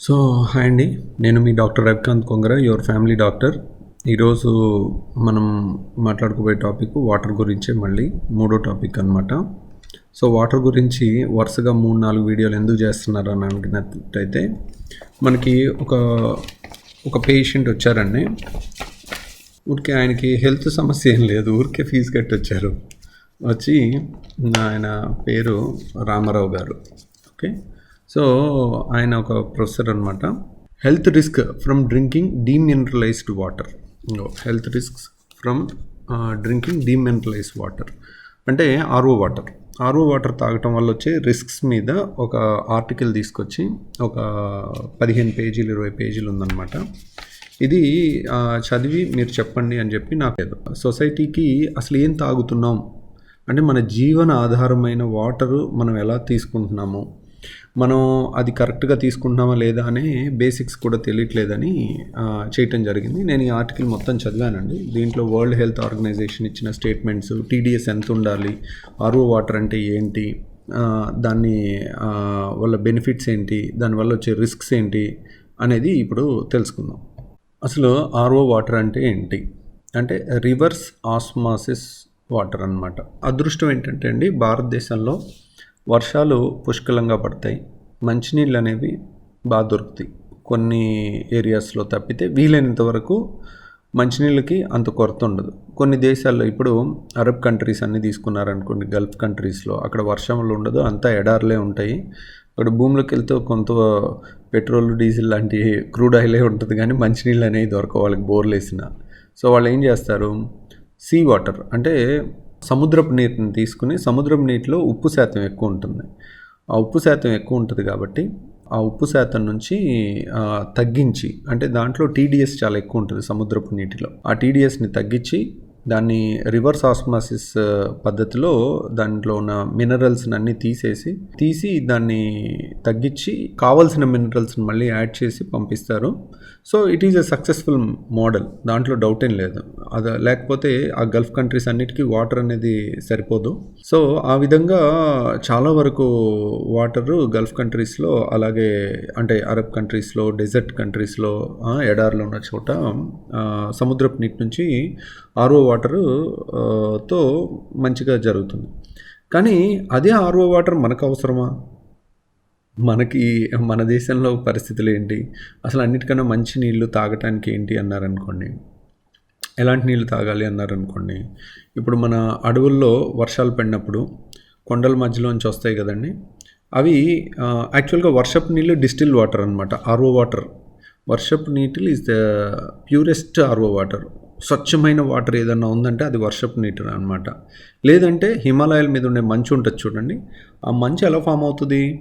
So hi అండి. నేను మీ doctor Ravikanth Kongara your family doctor. ఈరోజు మనం మాట్లాడుకోబోయే టాపిక్ వాటర్ గురించే మళ్ళీ మూడో టాపిక్ అనమాట సో వాటర్ గురించి వరుసగా మూడు నాలుగు వీడియోలు ఎందుకు చేస్తున్నారు అని అనుకున్నట్టయితే మనకి ఒక ఒక పేషెంట్ వచ్చారండి. ఊరికే ఆయనకి హెల్త్ సమస్య ఏం లేదు ఊరికే ఫీజు కట్టి వచ్చారు వచ్చి ఆయన పేరు రామారావు గారు. ఓకే? సో ఆయన ఒక ప్రొఫెసర్ అనమాట health risk from drinking demineralised water health risks from drinking demineralised water అంటే ఆర్ఓ వాటర్ ఆర్ఓ వాటర్ తాగటం వల్ల వచ్చే రిస్క్స్ మీద ఒక ఆర్టికల్ తీసుకొచ్చి ఒక పదిహేను పేజీలు ఇరవై పేజీలు ఉందన్నమాట. ఇది చదివి మీరు చెప్పండి అని చెప్పి నాకు లేదు. సొసైటీకి అసలు ఏం తాగుతున్నాం? అంటే మన జీవన ఆధారమైన వాటరు మనం ఎలా తీసుకుంటున్నాము? మనం అది కరెక్ట్గా తీసుకుంటున్నామా లేదా అనే బేసిక్స్ కూడా తెలియట్లేదని చేయటం జరిగింది. నేను ఈ ఆర్టికల్ మొత్తం చదివానండి. దీంట్లో వరల్డ్ హెల్త్ ఆర్గనైజేషన్ ఇచ్చిన స్టేట్మెంట్స్ టీడీఎస్ ఎంత ఉండాలి ఆర్ఓ వాటర్ అంటే ఏంటి దాన్ని వల్ల బెనిఫిట్స్ ఏంటి దానివల్ల వచ్చే రిస్క్స్ ఏంటి అనేది ఇప్పుడు తెలుసుకుందాం. అసలు ఆర్ఓ వాటర్ అంటే ఏంటి? అంటే రివర్స్ ఆస్మాసిస్ వాటర్ అన్నమాట. అదృష్టం ఏంటంటే అండి భారతదేశంలో వర్షాలు పుష్కలంగా పడతాయి. మంచినీళ్ళు అనేవి బాగా దొరుకుతాయి. కొన్ని ఏరియాస్లో తప్పితే వీలైనంత వరకు మంచినీళ్ళకి అంత కొరత ఉండదు. కొన్ని దేశాల్లో ఇప్పుడు అరబ్ కంట్రీస్ అన్నీ తీసుకున్నారనుకోండి గల్ఫ్ కంట్రీస్లో అక్కడ వర్షంలో ఉండదు అంతా ఎడార్లే ఉంటాయి. అక్కడ భూమిలోకి వెళ్తే కొంత పెట్రోల్ డీజిల్ లాంటి క్రూడ్ ఆయిలే ఉంటుంది కానీ మంచినీళ్ళు అనేవి దొరకవు వాళ్ళకి బోర్లు వేసిన సో వాళ్ళు ఏం చేస్తారు? సీ వాటర్ అంటే సముద్రపు నీటిని తీసుకుని సముద్రపు నీటిలో ఉప్పు శాతం ఎక్కువ ఉంటుంది. ఆ ఉప్పు శాతం ఎక్కువ ఉంటుంది కాబట్టి ఆ ఉప్పు శాతం నుంచి తగ్గించి అంటే దాంట్లో టీడీఎస్ చాలా ఎక్కువ ఉంటుంది సముద్రపు నీటిలో. ఆ టీడీఎస్ని తగ్గించి దాన్ని రివర్స్ ఆస్మాసిస్ పద్ధతిలో దాంట్లో ఉన్న మినరల్స్ని అన్ని తీసేసి తీసి దాన్ని తగ్గించి కావలసిన మినరల్స్ని మళ్ళీ యాడ్ చేసి పంపిస్తారు. So it is a successful model దాంట్లో డౌట్ ఏం లేదు. అది లేకపోతే ఆ గల్ఫ్ కంట్రీస్ అన్నిటికీ వాటర్ అనేది సరిపోదు. సో ఆ విధంగా చాలా వరకు వాటరు గల్ఫ్ కంట్రీస్లో అలాగే అంటే అరబ్ కంట్రీస్లో డెజర్ట్ కంట్రీస్లో ఎడార్లో ఉన్న చోట సముద్రపు నీటి నుంచి ఆర్ఓ వాటర్ వాటరు తో మంచిగా జరుగుతుంది. కానీ అదే ఆర్ఓ వాటర్ మనకు అవసరమా మనకి మన దేశంలో పరిస్థితులు ఏంటి అసలు అన్నిటికన్నా మంచి నీళ్ళు తాగటానికి ఏంటి అన్నారనుకోండి. ఎలాంటి నీళ్ళు తాగాలి అన్నారనుకోండి. ఇప్పుడు మన అడవుల్లో వర్షాలు పడినప్పుడు కొండల మధ్యలోంచి వస్తాయి కదండి. అవి యాక్చువల్గా వర్షపు నీళ్ళు డిస్టిల్ వాటర్ అనమాట ఆర్ఓ వాటర్. వర్షపు నీటిల్ is the purest RO water. స్వచ్ఛమైన వాటర్ ఏదన్నా ఉందంటే అది వర్షపు నీటి అనమాట లేదంటే హిమాలయాల మీద ఉండే మంచు ఉంటుంది చూడండి. ఆ మంచు ఎలా ఫామ్ అవుతుంది?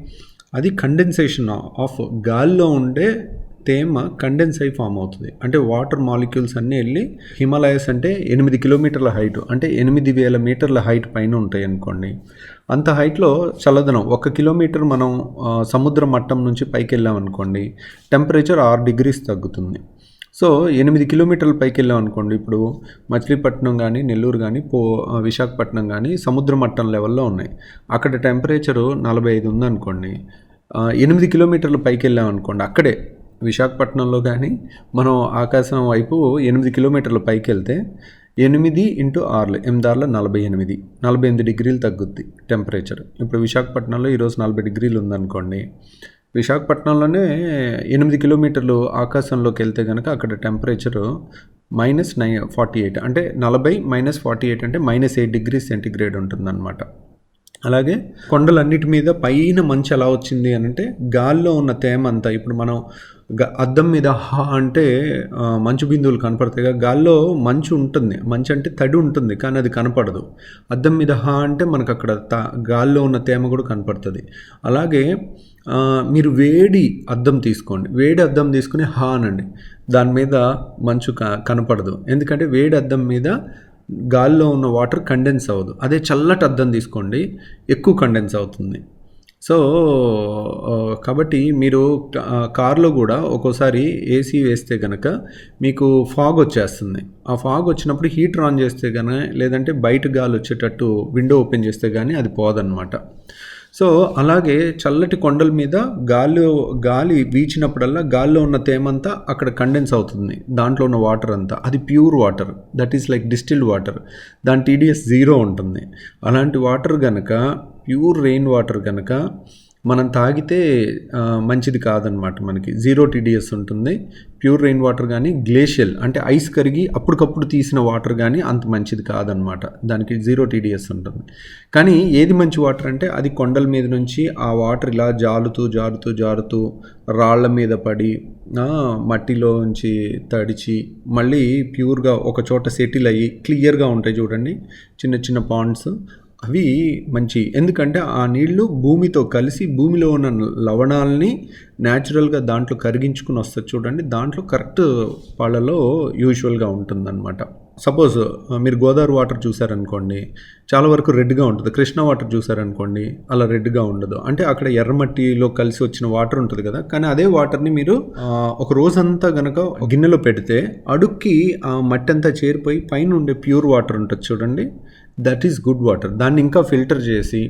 అది కండెన్సేషన్ ఆఫ్ గాల్లో ఉండే తేమ కండెన్స్ అయి ఫామ్ అవుతుంది. అంటే వాటర్ మాలిక్యూల్స్ అన్నీ వెళ్ళి హిమాలయస్ అంటే ఎనిమిది కిలోమీటర్ల హైట్ అంటే ఎనిమిది వేల మీటర్ల హైట్ పైన ఉంటాయి అనుకోండి. అంత హైట్లో చల్లదనం. ఒక కిలోమీటర్ మనం సముద్ర మట్టం నుంచి పైకి వెళ్ళామనుకోండి టెంపరేచర్ ఆరు డిగ్రీస్ తగ్గుతుంది. సో ఎనిమిది కిలోమీటర్ల పైకి వెళ్ళాం అనుకోండి. ఇప్పుడు మచిలీపట్నం కానీ నెల్లూరు కానీ పో విశాఖపట్నం కానీ సముద్ర మట్టం లెవెల్లో ఉన్నాయి. అక్కడ టెంపరేచరు నలభై ఐదు ఉందనుకోండి. ఎనిమిది కిలోమీటర్ల పైకి వెళ్ళాం అనుకోండి. అక్కడే విశాఖపట్నంలో కానీ మనం ఆకాశం వైపు ఎనిమిది కిలోమీటర్ల పైకి వెళ్తే ఎనిమిది ఇంటూ ఆరులు ఎనిమిది ఆరుల నలభై ఎనిమిది నలభై ఎనిమిది డిగ్రీలు తగ్గుద్ది టెంపరేచర్. ఇప్పుడు విశాఖపట్నంలో ఈరోజు నలభై డిగ్రీలు ఉందనుకోండి. విశాఖపట్నంలోనే ఎనిమిది కిలోమీటర్లు ఆకాశంలోకి వెళ్తే కనుక అక్కడ temperature minus nine forty eight అంటే నలభై మైనస్ ఫార్టీ ఎయిట్ అంటే మైనస్ ఎయిట్ డిగ్రీ సెంటిగ్రేడ్ ఉంటుందన్నమాట. అలాగే కొండలన్నిటి మీద పైన మంచు ఎలా వచ్చింది అని అంటే గాల్లో ఉన్న తేమ అంతా ఇప్పుడు మనం గ- అద్దం మీద హా అంటే మంచు బిందువులు కనపడతాయి గాల్లో మంచు ఉంటుంది మంచు అంటే తడి ఉంటుంది కానీ అది కనపడదు. అద్దం మీద హా అంటే మనకు అక్కడ తా గాల్లో ఉన్న తేమ కూడా కనపడుతుంది. అలాగే మీరు వేడి అద్దం తీసుకోండి. వేడి అద్దం తీసుకుని హా అనండి దాని మీద మంచు క కనపడదు. ఎందుకంటే వేడి అద్దం మీద గాల్లో ఉన్న వాటర్ కండెన్స్ అవ్వదు. అదే చల్లటి అద్దం తీసుకోండి. ఎక్కువ కండెన్స్ అవుతుంది. సో కాబట్టి మీరు కార్‌లో కూడా ఒక్కోసారి ఏసీ వేస్తే కనుక మీకు ఫాగ్ వచ్చేస్తుంది. ఆ ఫాగ్ వచ్చినప్పుడు హీటర్ ఆన్ చేస్తే కానీ లేదంటే బయట గాలి వచ్చేటట్టు విండో ఓపెన్ చేస్తే కానీ అది పోదనమాట. సో, అలాగే చల్లటి కొండల మీద గాల్లో గాలి వీచినప్పుడల్లా గాల్లో ఉన్న తేమంతా అక్కడ కండెన్స్ అవుతుంది. దాంట్లో ఉన్న వాటర్ అంతా. అది pure water. That is like distilled water. దాని టీడీఎస్ జీరో ఉంటుంది. అలాంటి వాటర్ కనుక ప్యూర్ రెయిన్ వాటర్ కనుక మనం తాగితే మంచిది కాదనమాట మనకి. జీరో టీడీఎస్ ఉంటుంది. ప్యూర్ రెయిన్ వాటర్ కానీ గ్లేషియల్ అంటే ఐస్ కరిగి అప్పటికప్పుడు తీసిన వాటర్ కానీ అంత మంచిది కాదనమాట. దానికి జీరో టీడీఎస్ ఉంటుంది. కానీ ఏది మంచి వాటర్ అంటే అది కొండల మీద నుంచి ఆ వాటర్ ఇలా జారుతూ, జారుతూ, జారుతూ రాళ్ళ మీద పడి మట్టిలో మట్టిలోంచి తడిచి మళ్ళీ ప్యూర్‌గా ఒక చోట సెటిల్ అయ్యి క్లియర్‌గా ఉంటాయి చూడండి. చిన్న చిన్న పాండ్స్. అవి మంచి ఎందుకంటే ఆ నీళ్ళు భూమితో కలిసి భూమిలో ఉన్న లవణాల్ని న్యాచురల్‌గా దాంట్లో కరిగించుకుని వస్తుంది చూడండి. దాంట్లో కరెక్ట్ పాలలో యూజువల్‌గా ఉంటుందనమాట. సపోజ్ మీరు గోదావరి వాటర్ చూసారనుకోండి. చాలా వరకు రెడ్‌గా ఉంటుంది కృష్ణ వాటర్ చూసారనుకోండి అలా రెడ్‌గా ఉండదు. అంటే అక్కడ ఎర్రమట్టిలో కలిసి వచ్చిన వాటర్ ఉంటుంది కదా! కానీ అదే వాటర్‌ని మీరు ఒక రోజంతా గనక గిన్నెలో పెడితే అడుక్కి ఆ మట్టి అంతా చేరిపోయి పైన ఉండే ప్యూర్ వాటర్ ఉంటుంది చూడండి. That is good water. దాన్ని ఇంకా ఫిల్టర్ చేసి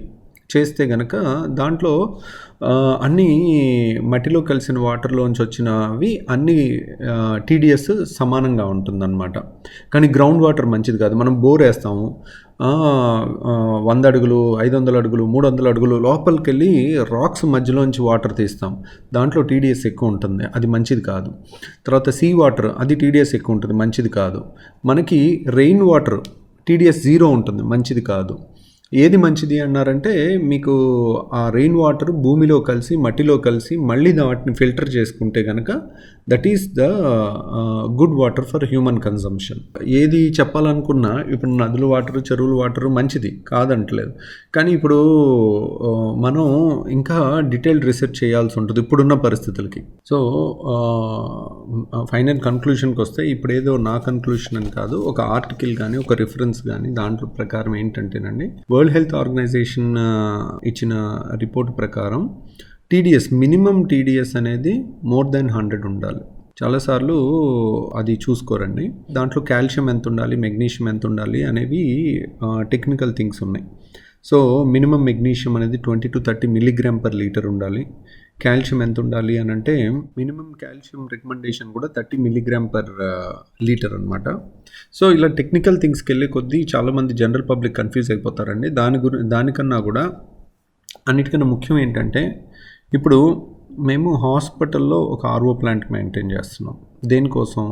చేస్తే గనక దాంట్లో అన్నీ మట్టిలో కలిసిన వాటర్‌లోంచి వచ్చినవి అన్ని టీడీఎస్ సమానంగా ఉంటుందన్నమాట కానీ గ్రౌండ్ వాటర్ మంచిది కాదు. మనం బోరేస్తాము. ఆ! ఆహ్, 100 అడుగులు, 500 అడుగులు, 300 అడుగులు లోపలికెళ్ళి రాక్స్ మధ్యలోంచి వాటర్ తీస్తాం. దాంట్లో టీడీఎస్ ఎక్కువ ఉంటుంది. అది మంచిది కాదు. తర్వాత సీ వాటర్ అది టీడీఎస్ ఎక్కువ ఉంటుంది. మంచిది కాదు. మనకి రెయిన్ వాటర్ టీడీఎస్ జీరో ఉంటుంది. మంచిది కాదు. ఏది మంచిది అన్నారంటే మీకు ఆ రెయిన్ వాటర్ భూమిలో కలిసి, మట్టిలో కలిసి మళ్ళీ వాటిని ఫిల్టర్ చేసుకుంటే కనుక that is the good water for human consumption ఏది చెప్పాలనుకున్నా ఇప్పుడు నదుల వాటర్, చెరువుల వాటర్ మంచిది కాదంటలేదు. కానీ ఇప్పుడు మనం ఇంకా డీటెయిల్డ్ రీసెర్చ్ చేయాల్సి ఉంటుంది ఇప్పుడున్న పరిస్థితులకి. సో, ఫైనల్ ఫైనల్ కన్క్లూషన్‌కొస్తే ఇప్పుడేదో నా కన్క్లూషన్ అని కాదు. ఒక ఆర్టికల్ కానీ ఒక రిఫరెన్స్ కానీ దాంట్లో ప్రకారం ఏంటంటేనండి వరల్డ్ హెల్త్ ఆర్గనైజేషన్ ఇచ్చిన రిపోర్ట్ ప్రకారం టీడీఎస్ మినిమమ్ టీడీఎస్ అనేది మోర్ దాన్ 100 ఉండాలి. చాలా సార్లు అది చూసుకోరండి. దాంట్లో కాల్షియం ఎంత ఉండాలి, మెగ్నీషియం ఎంత ఉండాలి అనేవి టెక్నికల్ థింగ్స్ ఉన్నాయి. సో, మినిమమ్ మెగ్నీషియం అనేది 20-30 మిల్లీగ్రామ్ పర్ లీటర్ ఉండాలి. కాల్షియం ఎంత ఉండాలి అని అంటే మినిమం కాల్షియం రికమెండేషన్ కూడా 30 మిల్లీగ్రామ్ పర్ లీటర్ అనమాట. సో, ఇలా టెక్నికల్ థింగ్స్కి వెళ్ళే కొద్దీ చాలామంది జనరల్ పబ్లిక్ కన్‌ఫ్యూజ్ అయిపోతారండి. దాని గురి దానికన్నా కూడా అన్నిటికన్నా ముఖ్యం ఏంటంటే ఇప్పుడు మేము హాస్పిటల్‌లో ఒక ఆర్ఓ ప్లాంట్ మెయింటైన్ చేస్తున్నాం. దేనికోసం?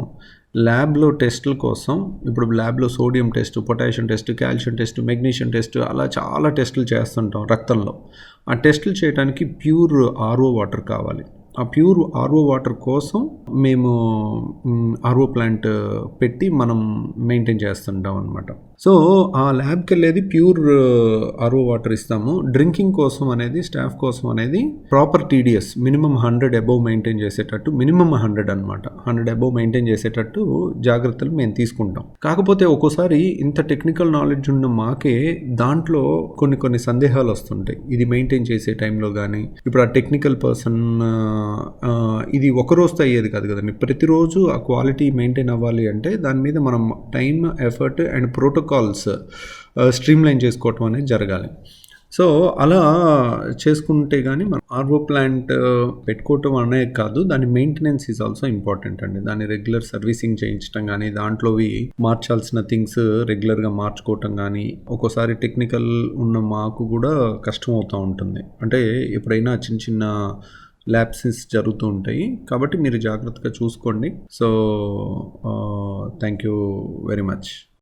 ల్యాబ్‌లో టెస్టుల కోసం ఇప్పుడు ల్యాబ్‌లో sodium test, potassium test, calcium test, magnesium test అలా చాలా టెస్టులు చేస్తుంటాం రక్తంలో. ఆ టెస్టులు చేయడానికి ప్యూర్ ఆర్ఓ వాటర్ కావాలి. ఆ ప్యూర్ ఆర్ఓ వాటర్ కోసం మేము ఆర్ఓ ప్లాంట్ పెట్టి మనం మెయింటైన్ చేస్తుంటాం అనమాట. సో, ఆ ల్యాబ్కి వెళ్ళేది ప్యూర్ ఆర్ఓ వాటర్ ఇస్తాము. డ్రింకింగ్ కోసం అనేది స్టాఫ్ కోసం అనేది proper TDS minimum hundred above maintain చేసేటట్టు మినిమమ్ 100 అనమాట. హండ్రెడ్ అబౌవ్ మెయింటైన్ చేసేటట్టు జాగ్రత్తలు మేము తీసుకుంటాం. కాకపోతే ఒక్కోసారి ఇంత టెక్నికల్ నాలెడ్జ్ ఉన్న మాకే దాంట్లో కొన్ని కొన్ని సందేహాలు వస్తుంటాయి. ఇది మెయింటైన్ చేసే టైంలో కానీ ఇప్పుడు ఆ టెక్నికల్ పర్సన్ ఇది ఒక రోజుతో అయ్యేది కాదు కదండి ప్రతిరోజు ఆ క్వాలిటీ మెయింటైన్ అవ్వాలి అంటే దాని మీద మనం time effort and protocols streamline చేసుకోవటం అనేది జరగాలి. సో, అలా చేసుకుంటే కానీ మనం ఆర్వో ప్లాంట్ పెట్టుకోవటం అనే కాదు. దాని మెయింటెనెన్స్ ఈజ్ ఆల్సో ఇంపార్టెంట్ అండి. దాన్ని రెగ్యులర్ సర్వీసింగ్ చేయించటం కానీ దాంట్లోవి మార్చాల్సిన థింగ్స్ రెగ్యులర్‌గా మార్చుకోవటం కానీ ఒక్కోసారి టెక్నికల్ ఉన్న మాకు కూడా కష్టం అవుతూ ఉంటుంది. అంటే ఎప్పుడైనా చిన్న చిన్న ల్యాప్సిస్ జరుగుతూ ఉంటాయి. కాబట్టి మీరు జాగ్రత్తగా చూసుకోండి. So, thank you very much.